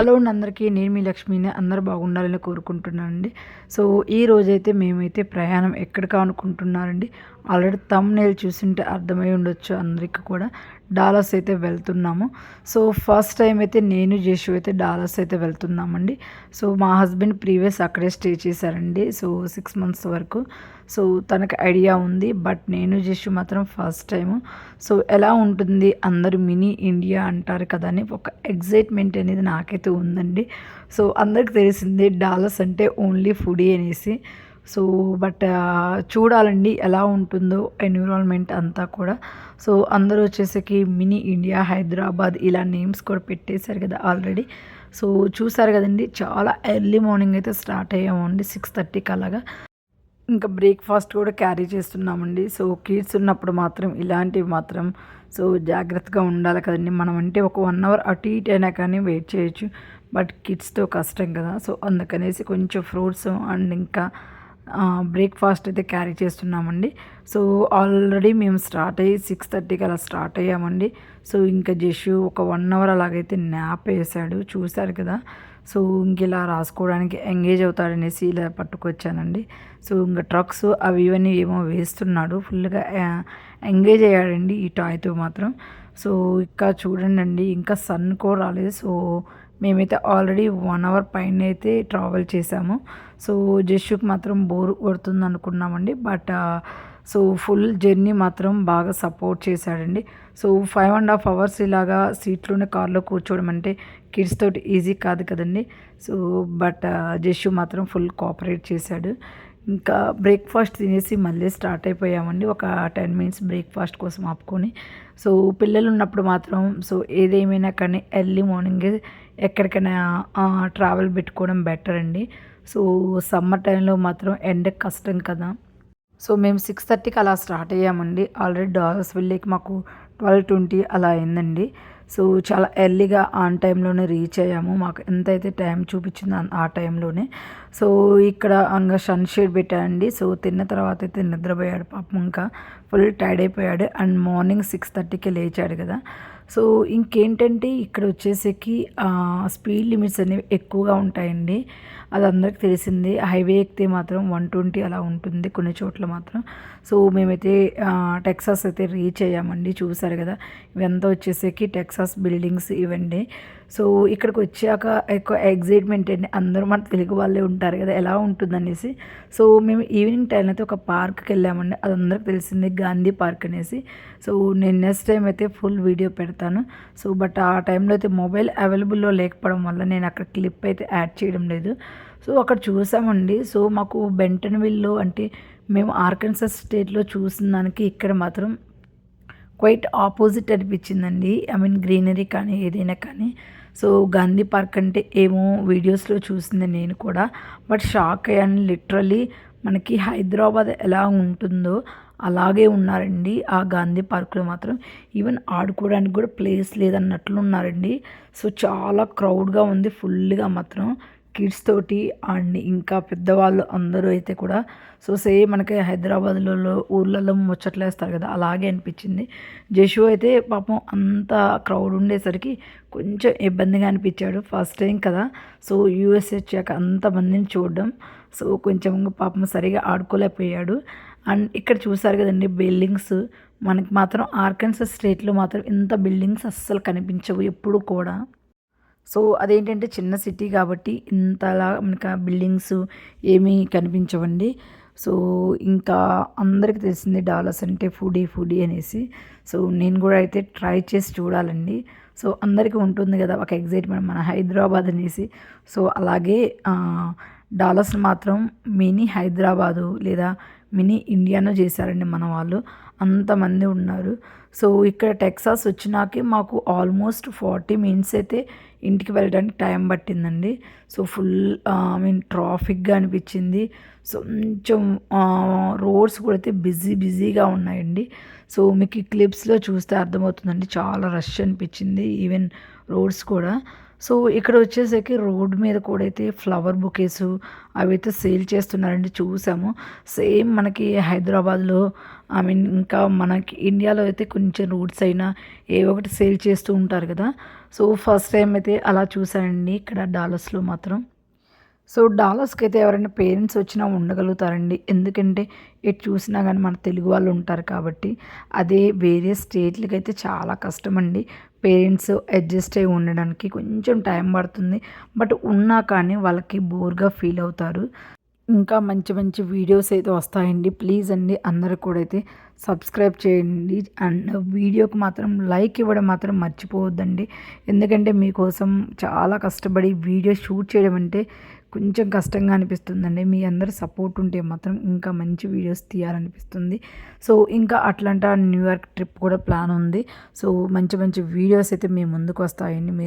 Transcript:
Hello అండి అందరికీ నేను మీ లక్ష్మిని అందరు బాగుండాలని కోరుకుంటున్నానండి. సో ఈ రోజైతే మేమైతే ప్రయాణం ఎక్కడికి అనుకుంటున్నారండి ఆల్రెడీ తమ్ నేల్ చూసింటే అర్థమై ఉండొచ్చు అందరికీ కూడా. డాలర్స్ అయితే వెళ్తున్నాము. సో ఫస్ట్ టైం అయితే నేను జేషు అయితే డాలర్స్ అయితే వెళ్తున్నామండి. సో మా హస్బెండ్ ప్రీవియస్ అక్కడే స్టే చేశారండి. సో సిక్స్ మంత్స్ వరకు. సో తనకు ఐడియా ఉంది. బట్ నేను జేషు మాత్రం ఫస్ట్ టైము సో ఎలా ఉంటుంది అందరూ మినీ ఇండియా అంటారు కదా అని ఒక ఎగ్జైట్మెంట్ అనేది నాకైతే ఉందండి. సో అందరికి తెలిసింది డాలర్స్ అంటే ఓన్లీ ఫుడీ అనేసి. సో బట్ చూడాలండి ఎలా ఉంటుందో ఎన్విరాన్మెంట్ అంతా కూడా. సో అందరూ వచ్చేసరికి మినీ ఇండియా హైదరాబాద్ ఇలా నేమ్స్ కూడా పెట్టేశారు కదా ఆల్రెడీ. సో చూసారు కదండి చాలా ఎర్లీ మార్నింగ్ అయితే స్టార్ట్ అయ్యామండి సిక్స్ థర్టీకి అలాగా. ఇంకా బ్రేక్ఫాస్ట్ కూడా క్యారీ చేస్తున్నామండి. సో కిడ్స్ ఉన్నప్పుడు మాత్రం ఇలాంటివి మాత్రం సో జాగ్రత్తగా ఉండాలి కదండి. మనం అంటే ఒక వన్ అవర్ అటు ఇటు అయినా కానీ వెయిట్ చేయొచ్చు. బట్ కిడ్స్తో కష్టం కదా. సో అందుకనేసి కొంచెం ఫ్రూట్స్ అండ్ ఇంకా బ్రేక్ఫాస్ట్ అయితే క్యారీ చేస్తున్నామండి. సో ఆల్రెడీ మేము స్టార్ట్ అయ్యి సిక్స్ థర్టీకి అలా స్టార్ట్ అయ్యామండి. సో ఇంకా జషు ఒక వన్ అవర్ అలాగైతే న్యాప్ వేసాడు. చూశారు కదా. సో ఇంక ఇలా రాసుకోవడానికి ఎంగేజ్ అవుతాడనేసి ఇలా పట్టుకొచ్చానండి. సో ఇంకా ట్రక్స్ అవి ఇవన్నీ ఏమో వేస్తున్నాడు. ఫుల్గా ఎంగేజ్ అయ్యాడండి ఈ టాయ్తో మాత్రం. సో ఇంకా చూడండి అండి ఇంకా సన్ కూడా రాలేదు. సో మేమైతే ఆల్రెడీ వన్ అవర్ పైన అయితే ట్రావెల్ చేసాము. సో జస్సుకి మాత్రం బోర్ కొడుతుంది అనుకున్నామండి బట్ సో ఫుల్ జర్నీ మాత్రం బాగా సపోర్ట్ చేశాడండి. So five and half hours ఇలాగా సీట్లోనే కార్లో కూర్చోవడం అంటే కిడ్స్ తోటి ఈజీ కాదు కదండి. సో బట్ జస్సు మాత్రం ఫుల్ కోఆపరేట్ చేశాడు. ఇంకా బ్రేక్ఫాస్ట్ తినేసి మళ్ళీ స్టార్ట్ అయిపోయామండి. ఒక టెన్ మినిట్స్ బ్రేక్ఫాస్ట్ కోసం ఆపుకొని. సో పిల్లలు ఉన్నప్పుడు మాత్రం సో ఏదేమైనా కానీ ఎర్లీ మార్నింగ్ ఎక్కడికైనా ట్రావెల్ పెట్టుకోవడం బెటర్ అండి సో సమ్మర్ టైంలో మాత్రం ఎండ కష్టం కదా. సో మేము సిక్స్ థర్టీకి అలా స్టార్ట్ అయ్యామండి. ఆల్రెడీ డాలర్స్ వెళ్ళేకి మాకు ట్వెల్వ్ ట్వంటీ అలా అయిందండి. సో చాలా ఎర్లీగా ఆన్ టైంలోనే రీచ్ అయ్యాము. మాకు ఎంతైతే టైం చూపించిందో ఆ టైంలోనే. సో ఇక్కడ అంగా సన్ షేడ్ పెట్టాడండి సో తిన్న తర్వాత అయితే నిద్రపోయాడు పాపం ఇంకా. ఫుల్ టైర్డ్ అయిపోయాడు. అండ్ మార్నింగ్ సిక్స్ థర్టీకి లేచాడు కదా. సో ఇంకేంటంటే ఇక్కడ వచ్చేసరికి స్పీడ్ లిమిట్స్ అనేవి ఎక్కువగా ఉంటాయండి. అది అందరికి తెలిసింది. హైవే ఎక్కితే మాత్రం వన్ ట్వంటీ అలా ఉంటుంది కొన్ని చోట్ల మాత్రం. సో మేమైతే టెక్సాస్ అయితే రీచ్ అయ్యామండి. చూసారు కదా ఇవంతా వచ్చేసరికి టెక్సాస్ బిల్డింగ్స్ ఇవండి. సో ఇక్కడికి వచ్చాక ఎక్కువ ఎగ్జైట్మెంట్ అండి. అందరూ మన తెలుగు వాళ్ళే ఉంటారు కదా ఎలా ఉంటుందనేసి. సో మేము ఈవినింగ్ టైం అయితే ఒక పార్క్కి వెళ్ళామండి. అది అందరికి తెలిసింది గాంధీ పార్క్ అనేసి. సో నేను నెక్స్ట్ టైం అయితే ఫుల్ వీడియో పెడతాను. సో బట్ ఆ టైంలో అయితే మొబైల్ అవైలబుల్లో లేకపోవడం వల్ల నేను అక్కడ క్లిప్ అయితే యాడ్ చేయడం లేదు. సో అక్కడ చూసామండి. సో మాకు బెంటన్విల్లో అంటే మేము ఆర్కన్సస్ స్టేట్లో చూసిన దానికి ఇక్కడ మాత్రం క్వైట్ ఆపోజిట్ అనిపించిందండి. ఐ మీన్ గ్రీనరీ కానీ ఏదైనా కానీ. సో గాంధీ పార్క్ అంటే ఏమో వీడియోస్లో చూసింది నేను కూడా. బట్ షాక్ అయ్యాను. లిటరలీ మనకి హైదరాబాద్ ఎలా ఉంటుందో అలాగే ఉన్నారండి. ఆ గాంధీ పార్క్లో మాత్రం ఈవెన్ ఆడుకోవడానికి కూడా ప్లేస్ లేదన్నట్లు ఉన్నారండి సో చాలా క్రౌడ్గా ఉంది ఫుల్గా మాత్రం. కిడ్స్ తోటి అండ్ ఇంకా పెద్దవాళ్ళు అందరూ అయితే కూడా సో సేమ్ మనకి హైదరాబాద్లో ఊర్లలో ముచ్చట్లు వేస్తారు కదా అలాగే అనిపించింది. జషు అయితే పాపం అంత క్రౌడ్ ఉండేసరికి కొంచెం ఇబ్బందిగా అనిపించాడు ఫస్ట్ టైం కదా. సో యూఎస్ వచ్చాక అంతమందిని చూడడం సో కొంచెం పాపం సరిగా ఆడుకోలేకపోయాడు. అండ్ ఇక్కడ చూసారు కదండి బిల్డింగ్స్ మనకి మాత్రం ఆర్కన్సస్ స్టేట్లో మాత్రం ఇంత బిల్డింగ్స్ అస్సలు కనిపించవు ఎప్పుడు కూడా. సో అదేంటంటే చిన్న సిటీ కాబట్టి ఇంతలా మనకు బిల్డింగ్స్ ఏమీ కనిపించవండి. సో ఇంకా అందరికీ తెలిసింది డాలర్స్ అంటే ఫుడీ ఫుడీ అనేసి. సో నేను కూడా అయితే ట్రై చేసి చూడాలండి. సో అందరికీ ఉంటుంది కదా ఒక ఎగ్జైట్మెంట్ మన హైదరాబాద్ అనేసి. సో అలాగే డాలర్స్ మాత్రం మినీ హైదరాబాదు లేదా మినీ ఇండియాను చేశారండి మన వాళ్ళు. అంతమంది ఉన్నారు. సో ఇక్కడ టెక్సాస్ వచ్చినాకే మాకు ఆల్మోస్ట్ ఫార్టీ మినిట్స్ అయితే ఇంటికి వెళ్ళడానికి టైం పట్టిందండి. సో ఫుల్ ఐ మీన్ ట్రాఫిక్గా అనిపించింది. సో కొంచెం రోడ్స్ కూడా అయితే బిజీ బిజీగా ఉన్నాయండి. సో మీకు ఈ క్లిప్స్లో చూస్తే అర్థమవుతుందండి. చాలా రష్ అనిపించింది. ఈవెన్ రోడ్స్ కూడా. సో ఇక్కడ వచ్చేసరికి రోడ్ మీద కూడా అయితే ఫ్లవర్ బుకేస్ అవైతే సేల్ చేస్తున్నారండి చూసాము. సేమ్ మనకి హైదరాబాద్లో ఐ మీన్ ఇంకా మనకి ఇండియాలో అయితే కొంచెం రూట్స్ అయినా ఏ ఒకటి సేల్ చేస్తూ ఉంటారు కదా. సో ఫస్ట్ టైం అయితే అలా చూసానండి ఇక్కడ డాలర్స్లో మాత్రం. సో డాలర్స్కి అయితే ఎవరైనా పేరెంట్స్ వచ్చినా ఉండగలుగుతారండి. ఎందుకంటే ఎటు చూసినా కానీ మన తెలుగు వాళ్ళు ఉంటారు కాబట్టి అదే వేరే స్టేట్లకి అయితే చాలా కష్టం అండి పేరెంట్స్ అడ్జస్ట్ అయి ఉండడానికి కొంచెం టైం పడుతుంది. బట్ ఉన్నా కానీ వాళ్ళకి బోర్గా ఫీల్ అవుతారు. ఇంకా మంచి మంచి వీడియోస్ అయితే వస్తాయండి. ప్లీజ్ అండి అందరు కూడా అయితే సబ్స్క్రైబ్ చేయండి. అండ్ వీడియోకి మాత్రం లైక్ ఇవ్వడం మాత్రం మర్చిపోవద్దండి. ఎందుకంటే మీకోసం చాలా కష్టపడి వీడియో షూట్ చేయడం అంటే కొంచెం కష్టంగా అనిపిస్తుందండి. మీ అందరు సపోర్ట్ ఉంటే మాత్రం ఇంకా మంచి వీడియోస్ తీయాలనిపిస్తుంది. సో ఇంకా అట్లాంటా న్యూయార్క్ ట్రిప్ కూడా ప్లాన్ ఉంది. సో మంచి మంచి వీడియోస్ అయితే మీ ముందుకు వస్తాయండి. మీ